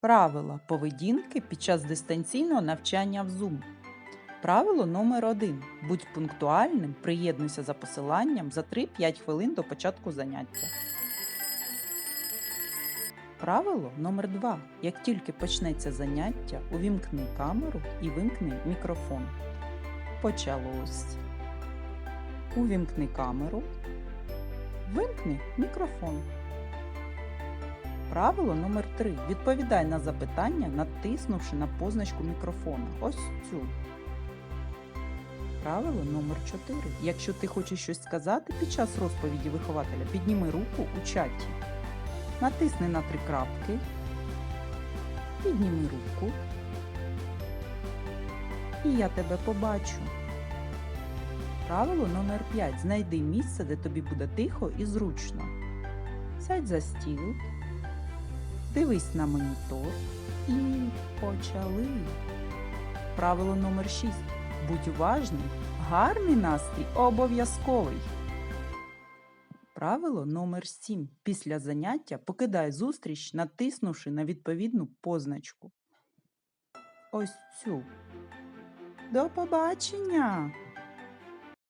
Правила поведінки під час дистанційного навчання в Zoom. Правило номер 1 Будь пунктуальним, приєднуйся за посиланням за 3-5 хвилин до початку заняття. Правило номер 2 Як тільки почнеться заняття, увімкни камеру і вимкни мікрофон. Почалось. Увімкни камеру. Вимкни мікрофон. Правило номер 3 Відповідай на запитання, натиснувши на позначку мікрофона. Ось цю. Правило номер 4 Якщо ти хочеш щось сказати під час розповіді вихователя, підніми руку у чаті. Натисни на три крапки. Підніми руку. І я тебе побачу. Правило номер 5 Знайди місце, де тобі буде тихо і зручно. Сядь за стіл. Дивись на монітор і почали. Правило номер 6. Будь уважним. Гарний настрій обов'язковий. Правило номер 7. Після заняття покидай зустріч, натиснувши на відповідну позначку. Ось цю. До побачення!